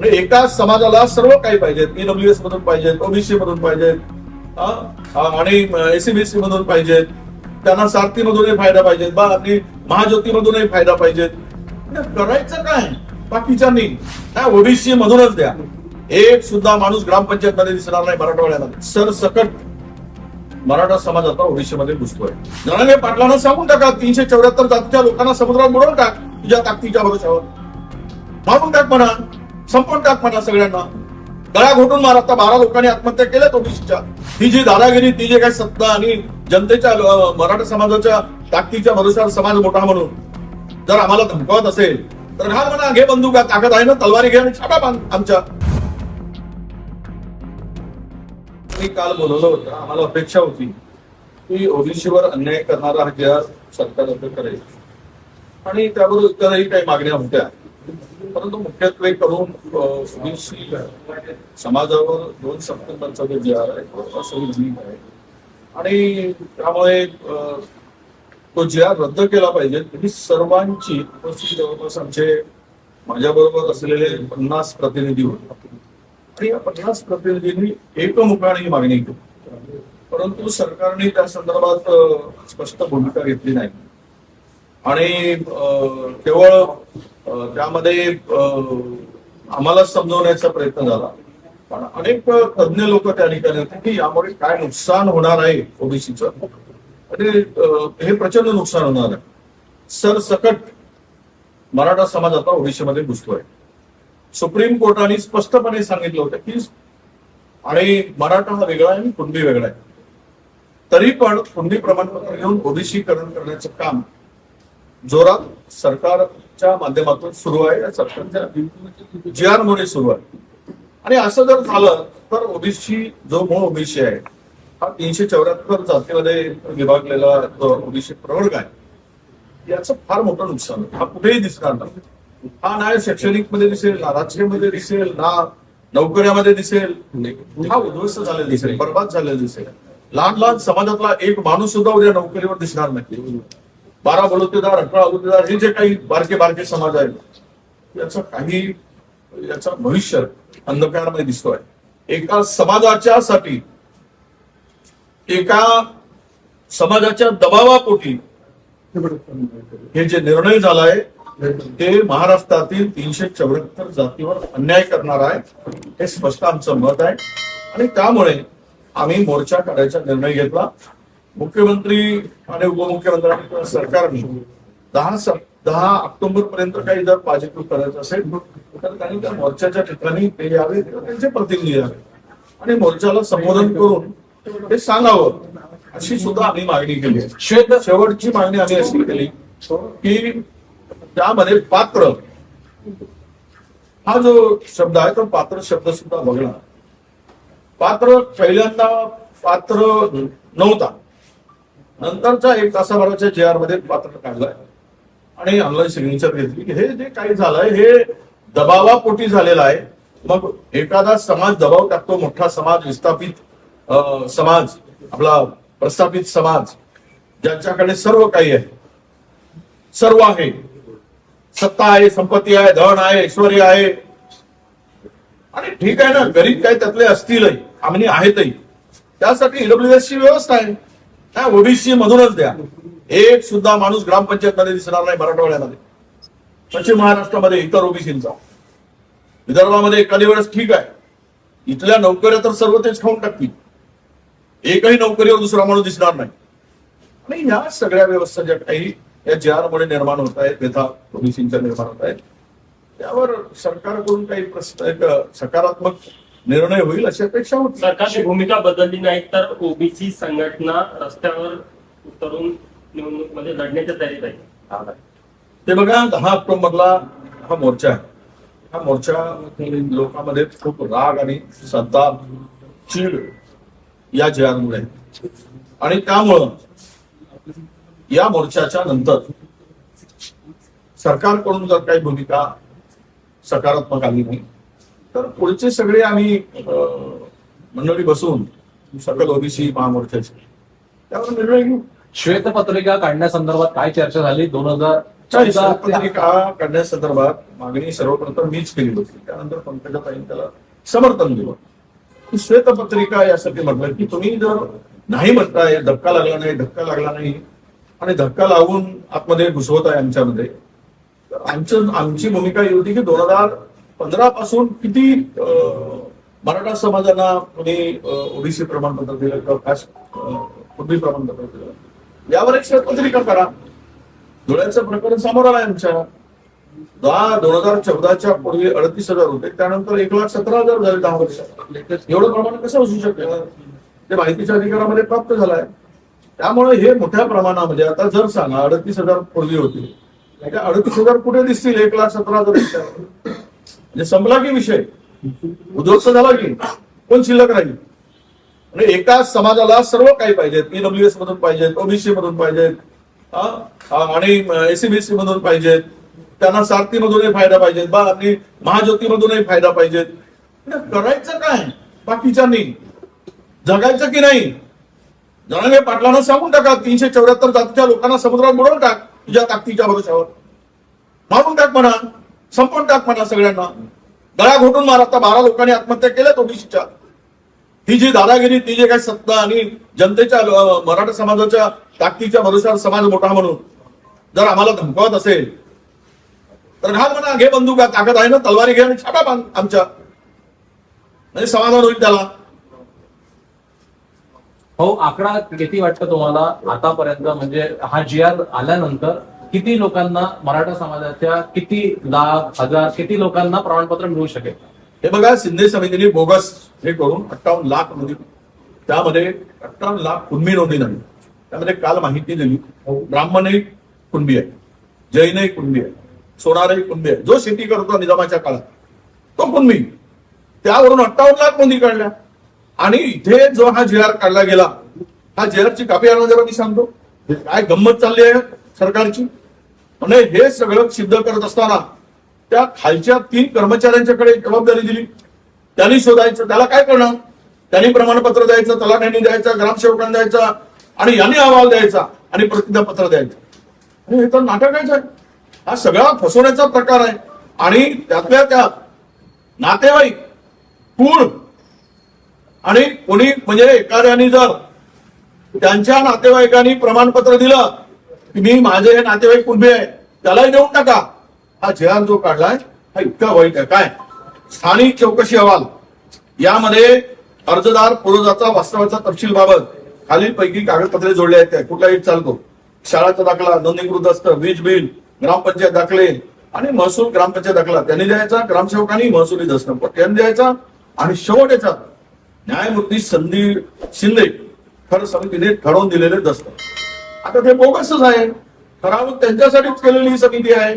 म्हणजे एकाच समाजाला सर्व काही पाहिजेत. ईडब्ल्यू एस मधून पाहिजेत ओबीसी मधून पाहिजेत आणि एसीबीसी मधून पाहिजेत. त्यांना सारथी मधूनही फायदा पाहिजेत. बा आणि महाज्योती मधूनही फायदा पाहिजेत. म्हणजे करायचं काय? बाकीच्यांनी. काय ओबीसी मधूनच द्या. एक सुद्धा माणूस ग्रामपंचायत मध्ये दिसणार नाही मराठवाड्यामध्ये सरसकट मराठा समाज आता ओडिशामध्ये घुसतोय. जणांनी पाटलांना सांगून टाका तीनशे चौऱ्याहत्तर जातीच्या लोकांना समुद्रात बुडवून टाक. तुझ्या ताकदीच्या भरोशावर. मारून टाक म्हणा. संपून टाक म्हणा सगळ्यांना. गळा घोटून मार. आता बारा लोकांनी आत्महत्या केल्या ओबीसीच्या ही जी दादागिरी ती जे काही सत्ता आणि जनतेच्या मराठा समाजाच्या ताकदीच्या भरोशावर समाज मोठा म्हणून. जर आम्हाला धमकावत असेल तर घाल म्हणा घे बंदुका ताकद आहे ना तलवारी घे आणि छाटा बांध आमच्या. मी काल बोलवलं होतं आम्हाला अपेक्षा होती की ओबीसीवर अन्याय करणारा हा जे सरकार रद्द करेल. आणि त्याबरोबर इतरही काही मागण्या होत्या. परंतु मुख्यत्वे करून ओबीसी समाजावर दोन सप्टेंबरचा जो जे आर आहे तो असंविधानिक आहे. आणि त्यामुळे तो जे आर रद्द केला पाहिजे. ही सर्वांची उपस्थिती जवळपास आमचे माझ्याबरोबर असलेले पन्नास प्रतिनिधी होते. आणि या पन्नास प्रतिनिधींनी एकमुखाने ही मागणी केली. परंतु सरकारने त्या संदर्भात स्पष्ट भूमिका घेतली नाही. आणि केवळ त्यामध्ये आम्हाला समजवण्याचा प्रयत्न झाला. पण अनेक तज्ज्ञ लोक त्या ठिकाणी होते की यामुळे काय नुकसान होणार आहे ओबीसीचं? आणि हे प्रचंड नुकसान होणार आहे. सरसकट मराठा समाज आता ओडिशामध्ये घुसतोय. सुप्रीम कोर्टाने स्पष्टपणे सांगितलं होतं की आणि मराठा हा वेगळा आहे आणि कुणबी वेगळा आहे. तरी पण कुणबी प्रमाणपत्र घेऊन ओबीसीकरण करण्याचं काम जोरात सरकारच्या माध्यमातून सुरू आहे. या सरकारच्या जी आर मुळे सुरू आहे. आणि असं जर झालं तर ओबीसी जो मूळ ओबीसी आहे हा तीनशे चौऱ्याहत्तर जातीमध्ये विभागलेला जो ओबीसी प्रवर्ग आहे याचं फार मोठं नुकसान हा कुठेही दिसणार नाही. हा ना शैक्षणिकमध्ये दिसेल ना राजकीयमध्ये दिसेल ना नोकऱ्यामध्ये दिसेल. हा उद्ध्वस्त झालेला दिसेल बर्बाद झालेला दिसेल. लहान लहान समाजातला एक माणूस सुद्धा उद्या नोकरीवर दिसणार नाही. बारा बलुतेदार अठरा बलुतेदार हे जे काही बारके बारके समाज आहेत याचा काही याचा भविष्य अंधकारमध्ये दिसतोय. एका समाजाच्या साठी एका समाजाच्या दबावापोटी हे जे निर्णय झालाय ते महाराष्ट्रातील तीनशे चौऱ्याहत्तर जातीवर अन्याय करणार आहे हे स्पष्ट आमचं मत आहे. आणि त्यामुळे आम्ही मोर्चा काढायचा निर्णय घेतला. मुख्यमंत्री आणि उपमुख्यमंत्र्यांनी किंवा सरकारने दहा सप- दहा ऑक्टोबर पर्यंत काही जर पॉझिटिव्ह करायचं असेल तर त्यांनी त्या मोर्चाच्या ठिकाणी ते यावे त्यांचे प्रतिनिधी यावे. आणि मोर्चाला संबोधन करून ते सांगावं अशी सुद्धा आम्ही मागणी केली शेवटची मागणी आम्ही अशी केली की त्यामध्ये पात्र हा जो शब्द आहे तो पात्र शब्द सुद्धा बघला पात्र पहिल्यांदा पात्र नव्हता. नंतरच्या एक तासाभराच्या जे आरमध्ये पात्र काढलाय. आणि ऑनलाईन सिग्नेचर घेतली. हे जे काही झालंय हे दबावापोटी झालेलं आहे. मग एखादा समाज दबाव टाकतो मोठा समाज विस्थापित समाज आपला प्रस्थापित समाज ज्यांच्याकडे सर्व काही आहे. सर्व आहे. सत्ता आहे संपत्ती आहे धन आहे ऐश्वर आहे. आणि ठीक आहे ना गरीब काही त्यातले असतीलही आम्ही आहेतही त्यासाठी ईडब्ल्यू ची व्यवस्था आहे. त्या ओबीसी मधूनच द्या. एक सुद्धा माणूस ग्रामपंचायत मध्ये दिसणार नाही मराठवाड्यामध्ये. पश्चिम महाराष्ट्रामध्ये इतर ओबीसींचा. विदर्भामध्ये एखादी वेळेस ठीक आहे. इथल्या नोकऱ्या तर सर्व तेच खाऊन टाकतील. एकही नोकरीवर दुसरा माणूस दिसणार नाही. आणि या सगळ्या व्यवस्था ज्या काही या जे निर्माण होत आहेत व्यथा ओबीसींच्या निर्माण होत आहेत त्यावर सरकारकडून काही प्रश्न एक सकारात्मक निर्णय होईल अशी अपेक्षा होती. सरकारची भूमिका बदलली नाही तर ओबीसी संघटना रस्त्यावर उतरून निवडणूकमध्ये लढण्याच्या तयारीत आहे. ते बघा दहा ऑक्टोबरला हा मोर्चा आहे. हा मोर्चा लोकांमध्ये खूप राग आणि संताप चीड या जयामुळे. आणि त्यामुळं या मोर्चाच्या नंतर सरकारकडून जर काही भूमिका सकारात्मक आली नाही तर पुढचे सगळे आम्ही मंडळी बसून सकल ओबीसी महामोर्चाचे. त्यावर निर्णय घेऊ. श्वेतपत्रिका काढण्यासंदर्भात काय चर्चा झाली? दोन हजार नाही, चौदा पत्रिका काढण्यासंदर्भात मागणी सर्वप्रथम मीच केली होती. त्यानंतर पंकजाताईंनी त्याला समर्थन दिलं. श्वेतपत्रिका यासाठी म्हटलं की तुम्ही जर नाही म्हणताय धक्का लागला नाही धक्का लागला नाही आणि धक्का लावून आतमध्ये घुसवत आहे आमच्यामध्ये तर आमचं आमची भूमिका ही होती की दोन हजार पंधरा पासून किती मराठा समाजाला तुम्ही ओबीसी प्रमाणपत्र दिलं किंवा कास्ट प्रमाणपत्र दिलं? यावर एक श्वेतपत्रिका करा? धुळ्याचं प्रकरण समोर आलं आमच्या. दहा दोन हजार चौदाच्या पूर्वी अडतीस हजार होते. त्यानंतर एक लाख सतरा हजार झाले दहा वर्षात एवढं प्रमाण कसं असू शकतं? ते माहितीच्या अधिकारामध्ये प्राप्त झालाय. त्यामुळे हे मोठ्या प्रमाणामध्ये आता जर सांगा अडतीस हजार पूर्वी होते. अडतीस हजार कुठे दिसतील? एक लाख सतरा हजार म्हणजे संपला की विषय? उद्ध्वस्त झाला की कोण शिल्लक राहील? म्हणजे एकाच समाजाला सर्व काही पाहिजेत. ईडब्ल्यू एस मधून पाहिजेत ओबीसी मधून पाहिजेत आणि एसीबीसी मधून पाहिजेत. त्यांना सारथी मधूनही फायदा पाहिजेत. बा आणि महाज्योती मधूनही फायदा पाहिजेत. म्हणजे करायचं काय? बाकीच्यांनी? जगायचं की नाही? जणांगे पाटलांना सांगून टाका. तीनशे चौऱ्याहत्तर जातीच्या लोकांना समुद्रात बुडवून टाक. तुझ्या ताकदीच्या भरोशावर मारून टाक म्हणा. संपून टाक म्हणा सगळ्यांना. गळा घोटून मार. आता बारा लोकांनी आत्महत्या केल्या ओबीसीच्या ही जी दादागिरी ती जे काही सत्ता आणि जनतेच्या मराठा समाजाच्या ताकदीच्या भरोशावर समाज मोठा म्हणून जर आम्हाला धमकावत असेल तर घाल म्हणा घे बंदूक ताकद आहे ना तलवारी घे आणि छापा बांध आमच्या. म्हणजे समाधान होईल त्याला. हो आकडा किती वाटतं तुम्हाला आतापर्यंत? म्हणजे हा जी आर आल्यानंतर किती लोकांना मराठा समाजाच्या किती लाख हजार किती लोकांना प्रमाणपत्र मिळू शकेल? हे बघा शिंदे समितीने बोगस हे करून अठ्ठावन्न लाख नोंदी त्यामध्ये अठ्ठावन्न लाख कुणबी नोंदी नाही त्यामध्ये काल माहिती दिली. ब्राह्मणही कुणबी आहे. जैनही कुणबी आहे. सोनारही कुणबी आहे. जो शेती करतो निजामाच्या काळात तो कुणबी. त्यावरून अठ्ठावन्न लाख नोंदी काढल्या. आणि इथे जो हा जे आर काढला गेला हा जी आरची कापी आणून जरा मी सांगतो. काय गंमत चालली आहे सरकारची? म्हणजे हे सगळं सिद्ध करत असताना त्या खालच्या तीन कर्मचाऱ्यांच्याकडे जबाबदारी दिली. त्यांनी शोधायचं त्याला काय करणार त्यांनी प्रमाणपत्र द्यायचं तलाठ्यांनी द्यायचं ग्रामसेवकांनी द्यायचा आणि यांनी अहवाल द्यायचा आणि प्रतिज्ञापत्र द्यायचं. हे तर नाटकायचं आहे हा सगळा फसवण्याचा प्रकार आहे. आणि त्यातल्या त्यात नातेवाईक कुण आणि कोणी म्हणजे एखाद्याने जर त्यांच्या नातेवाईकांनी प्रमाणपत्र दिलं की मी माझे हे नातेवाईक कुणबी आहे त्यालाही देऊन टाका. हा जेहान जो काढलाय हा इतका वाईट आहे. काय? स्थानिक चौकशी अहवाल. यामध्ये अर्जदार पूर्वजाचा वास्तवाचा तपशील बाबत खालील पैकी कागदपत्रे जोडले आहेत कुठलाही चालतो? शाळाचा दाखला नोंदणीकृत असतं वीज बिल ग्रामपंचायत दाखले आणि महसूल ग्रामपंचायत दाखला. त्यांनी द्यायचा ग्रामसेवकांनी महसुली दस्त त्यांनी द्यायचा आणि शेवट याचा. न्यायमूर्ती संदीप शिंदे खरं समितीने ठरवून दिलेले दस्त. आता ते बोगसच आहे. ठराव त्यांच्यासाठीच केलेली ही समिती आहे.